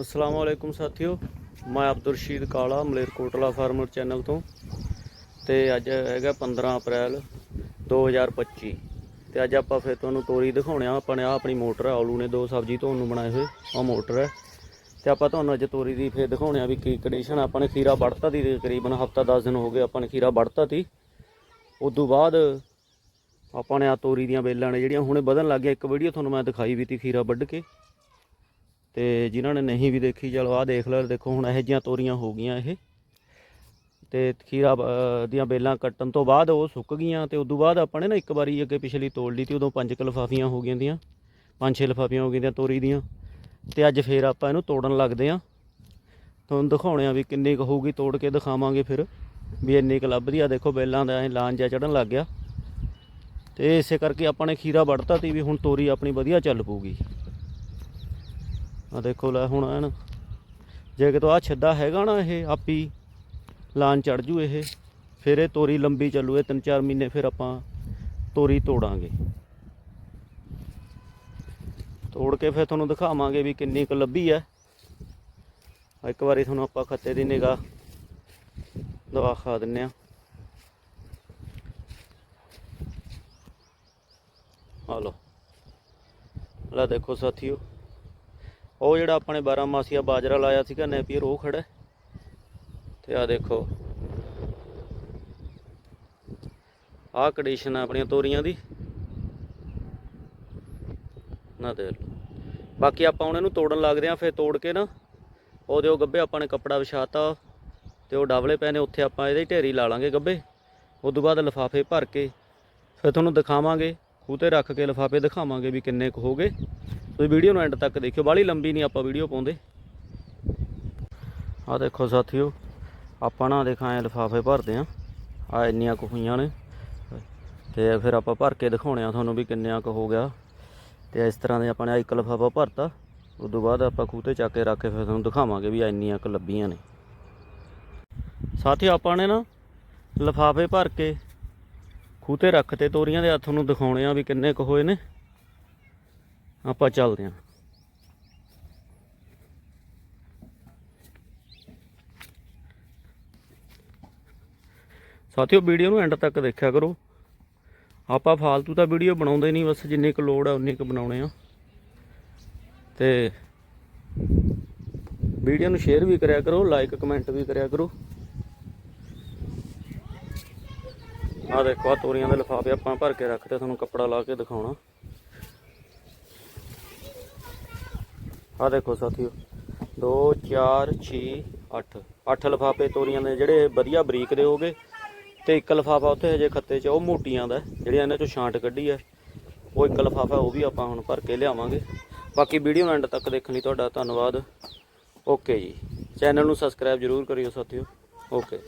ਅਸਲਾਮ ਵਾਲੇਕੁਮ ਸਾਥੀਓ, ਮੈਂ ਅਬਦੁਲ ਰਸ਼ੀਦ ਕਾਲਾ, ਮਲੇਰਕੋਟਲਾ ਫਾਰਮਰ ਚੈਨਲ ਤੋਂ। ਤੇ ਅੱਜ ਹੈਗਾ 15 ਅਪ੍ਰੈਲ 2025 ਤੇ ਅੱਜ ਆਪਾਂ ਫਿਰ ਤੁਹਾਨੂੰ ਤੋਰੀ ਦਿਖਾਉਣੇ ਆ, ਆਪਾਂ ਨੇ ਆਹ ਆਪਣੀ ਮੋਟਰ ਆ, ਆਲੂ ਨੇ ਦੋ ਸਬਜ਼ੀ ਧੋਣ ਨੂੰ ਬਣਾਏ ਹੋਏ ਆ ਮੋਟਰ ਹੈ। ਤੇ ਆਪਾਂ ਤੁਹਾਨੂੰ ਅੱਜ ਤੋਰੀ ਦੀ ਫਿਰ ਦਿਖਾਉਣੇ ਆ ਵੀ ਕੀ ਕੰਡੀਸ਼ਨ ਆਪਾਂ ਨੇ ਖੀਰਾ ਵੜਤਾ ਦੀ ਤਕਰੀਬਨ ਹਫਤਾ 10 ਦਿਨ ਹੋ ਗਏ, ਆਪਾਂ ਨੇ ਖੀਰਾ ਵੜਤਾ ਤੀ। ਉਦੋਂ ਬਾਅਦ ਆਪਾਂ ਨੇ ਆ ਤੋਰੀ ਦੀਆਂ ਬੇਲਾਂ ਨੇ ਜਿਹੜੀਆਂ ਹੁਣੇ ਵਧਣ ਲੱਗ ਗਿਆ ਇੱਕ ਵੀਡੀਓ ਤੁਹਾਨੂੰ ਮੈਂ ਦਿਖਾਈ ਵੀ ਤੀ ਖੀਰਾ ਵੱਢ ਕੇ। ਤੇ ਜਿਨ੍ਹਾਂ ਨੇ ਨਹੀਂ ਵੀ ਦੇਖੀ, ਚਲੋ ਆਹ ਦੇਖ ਲਓ ਦੇਖੋ ਹੁਣ ਇਹੋ ਜਿਹੀਆਂ ਤੋਰੀਆਂ ਹੋ ਗਈਆਂ ਇਹ। ਤੇ ਖੀਰਾ ਦੀਆਂ ਬੇਲਾਂ ਕੱਟਣ ਤੋਂ ਬਾਅਦ ਉਹ ਸੁੱਕ ਗਈਆਂ ਤੇ ਉਦੋਂ ਬਾਅਦ ਆਪਾਂ ਨੇ ਨਾ ਇੱਕ ਵਾਰੀ ਅੱਗੇ ਪਿਛਲੀ ਤੋੜ ਲਈ ਤੀ, ਉਦੋਂ ਪੰਜ ਕੁ ਲਿਫਾਫੀਆਂ ਹੋ ਗਈਆਂ ਦੀਆਂ, ਪੰਜ ਛੇ ਲਿਫਾਫੀਆਂ ਹੋ ਗਈਆਂ ਤੋਰੀ ਦੀਆਂ। ਤੇ ਅੱਜ ਫੇਰ ਆਪਾਂ ਇਹਨੂੰ ਤੋੜਨ ਲੱਗਦੇ ਆਂ। ਤੁਹਾਨੂੰ ਦਿਖਾਉਣੇ ਆ ਵੀ ਕਿੰਨੀ ਕੁ ਹੋਊਗੀ, ਤੋੜ ਕੇ ਦਿਖਾਵਾਂਗੇ ਫਿਰ, ਵੀ ਇੰਨੀ ਕੁ ਲੱਭਦੀ ਆ। ਦੇਖੋ ਬੇਲਾਂ ਦਾ ਐ ਲਾਨ ਜਿਹਾ ਚੜਨ ਲੱਗ ਗਿਆ। ਤੇ ਇਸੇ ਕਰਕੇ ਆਪਾਂ ਨੇ ਖੀਰਾ ਵੜਤਾ ਤੀ ਵੀ ਹੁਣ ਤੋਰੀ ਆਪਣੀ ਵਧੀਆ ਚੱਲ ਪਊਗੀ। ਆ ਦੇਖੋ ਲੈ ਹੁਣ ਐਨ, ਜੇ ਕਿਤੋਂ ਆ ਛੱਦਾ ਹੈਗਾ ਨਾ ਇਹ, ਆਪੀ ਲਾਨ ਚੜ ਜੂ ਇਹ। ਫਿਰ ਇਹ ਤੋਰੀ ਲੰਬੀ ਚੱਲੂ, ਇਹ 3-4 ਮਹੀਨੇ ਫਿਰ ਆਪਾਂ ਤੋਰੀ ਤੋੜਾਂਗੇ। ਤੋੜ ਕੇ ਫਿਰ ਤੁਹਾਨੂੰ ਦਿਖਾਵਾਂਗੇ ਵੀ ਕਿੰਨੀ ਕੁ ਲੱਭੀ ਹੈ ਇੱਕ ਵਾਰੀ ਤੁਹਾਨੂੰ ਆਪਾਂ ਖੱਤੇ ਦੀ ਨਿਗਾਹ ਦਵਾ ਖਾ ਦਿੰਨੇ ਆ। ਆ ਲੈ ਦੇਖੋ ਸਾਥੀਓ ਉਹ ਜਿਹੜਾ ਆਪਾਂ ਨੇ 12 ਮਾਸੀਆ ਬਾਜਰਾ ਲਾਇਆ ਸੀਗਾ ਨੈਪੀਅਰ ਉਹ ਖੜਾ ਹੈ। ਤੇ ਆ ਦੇਖੋ। ਆਹ ਕੰਡੀਸ਼ਨ ਆ ਆਪਣੀਆਂ ਤੋਰੀਆਂ ਦੀ। ਨਾ ਦੇ ਬਾਕੀ ਆਪਾਂ ਹੁਣ ਨੂੰ ਤੋੜਨ ਲੱਗਦੇ ਆ ਫਿਰ ਤੋੜ ਕੇ ਨਾ, ਉਹਦੇ ਉਹ ਗੱਬੇ ਆਪਾਂ ਨੇ ਕੱਪੜਾ ਵਿਛਾਤਾ। ਤੇ ਉਹ ਡਬਲੇ ਪਏ ਨੇ, ਉੱਥੇ ਆਪਾਂ ਇਹਦੇ ਢੇਰੀ ਲਾ ਲਾਂਗੇ ਗੱਬੇ। ਉਸ ਤੋਂ ਬਾਅਦ ਲਿਫਾਫੇ ਭਰ ਕੇ, ਫਿਰ ਤੁਹਾਨੂੰ ਦਿਖਾਵਾਂਗੇ, ਖੂਹ ਤੇ ਰੱਖ ਕੇ ਲਿਫਾਫੇ ਦਿਖਾਵਾਂਗੇ ਵੀ ਕਿੰਨੇ ਕੁ ਹੋ ਗਏ। ਤੁਸੀਂ ਵੀਡੀਓ ਨੂੰ ਐਂਡ ਤੱਕ ਦੇਖਿਓ, ਬਾਹਲੀ ਲੰਬੀ ਨਹੀਂ ਆਪਾਂ ਵੀਡੀਓ ਪਾਉਂਦੇ। ਆ ਦੇਖੋ ਸਾਥੀਓ, ਆਪਾਂ ਨਾ ਦਿਖਾਏ ਲਿਫਾਫੇ ਭਰਦੇ ਆ। ਆ ਇੰਨੀਆਂ ਕੁ ਹੋਈਆਂ ਨੇ। ਤੇ ਫਿਰ ਆਪਾਂ ਭਰ ਕੇ ਦਿਖਾਉਣੇ ਆ ਤੁਹਾਨੂੰ ਵੀ ਕਿੰਨਿਆਂ ਕੁ ਹੋ ਗਿਆ। ਤੇ ਇਸ ਤਰ੍ਹਾਂ ਦੇ ਆਪਾਂ ਨੇ ਇੱਕ ਲਿਫਾਫਾ ਭਰਤਾ। ਉਸ ਤੋਂ ਬਾਅਦ ਆਪਾਂ ਖੂਹ ਤੇ ਚੱਕ ਕੇ ਰੱਖ ਕੇ ਫਿਰ ਤੁਹਾਨੂੰ ਦਿਖਾਵਾਂਗੇ ਵੀ ਆਹ ਇੰਨੀਆਂ ਕੁ ਲੱਭੀਆਂ ਨੇ। ਸਾਥੀਓ ਆਪਾਂ ਨੇ ਨਾ ਲਿਫਾਫੇ ਭਰ ਕੇ ਖੂਹ ਤੇ ਰੱਖ ਤੇ ਤੋਰੀਆਂ ਦੇ ਹੱਥ ਨੂੰ ਦਿਖਾਉਣੇ ਆ ਵੀ ਕਿੰਨੇ ਕੁ ਹੋਏ ਨੇ। ਆਪਾਂ ਚੱਲਦੇ ਹਾਂ। ਸਾਥੀਓ ਵੀਡੀਓ ਨੂੰ ਐਂਡ ਤੱਕ ਦੇਖਿਆ ਕਰੋ। ਆਪਾਂ ਫਾਲਤੂ ਤਾਂ ਵੀਡੀਓ ਬਣਾਉਂਦੇ ਨਹੀਂ, ਬਸ ਜਿੰਨੀ ਕੁ ਲੋੜ ਆ ਉਨੀ ਕੁ ਬਣਾਉਣੇ ਆ। ਤੇ ਵੀਡੀਓ ਨੂੰ ਸ਼ੇਅਰ ਵੀ ਕਰਿਆ ਕਰੋ ਲਾਈਕ ਕਮੈਂਟ ਵੀ ਕਰਿਆ ਕਰੋ। ਆ ਦੇਖੋ ਆ ਤੋਰੀਆਂ ਦੇ ਲਿਫਾਫੇ ਆਪਾਂ ਭਰ ਕੇ ਰੱਖਦੇ ਤੁਹਾਨੂੰ ਕੱਪੜਾ ਲਾ ਕੇ ਦਿਖਾਉਣਾ। ਆ ਦੇਖੋ ਸਾਥੀਓ। 2 4 6 8 8 ਲਿਫਾਫੇ ਤੋਰੀਆਂ ਦੇ ਜਿਹੜੇ ਵਧੀਆ ਬਰੀਕ ਦੇ ਹੋਗੇ ਤੇ ਇੱਕ ਲਿਫਾਫਾ ਉੱਥੇ ਹਜੇ ਖੱਤੇ 'ਚ, ਉਹ ਮੋਟੀਆਂ ਦਾ ਜਿਹੜੀਆਂ ਇਹਨਾਂ 'ਚੋਂ ਛਾਂਟ ਕੱਢੀ ਹੈ ਉਹ ਇੱਕ ਲਿਫਾਫਾ ਉਹ ਵੀ ਆਪਾਂ ਹੁਣ ਭਰ ਕੇ ਲਿਆਵਾਂਗੇ। ਬਾਕੀ ਵੀਡੀਓ ਐਂਡ ਤੱਕ ਦੇਖਣ ਲਈ ਤੁਹਾਡਾ ਧੰਨਵਾਦ। ਓਕੇ ਜੀ। ਚੈਨਲ ਨੂੰ ਸਬਸਕ੍ਰਾਈਬ ਜਰੂਰ ਕਰਿਓ ਸਾਥੀਓ। ਓਕੇ।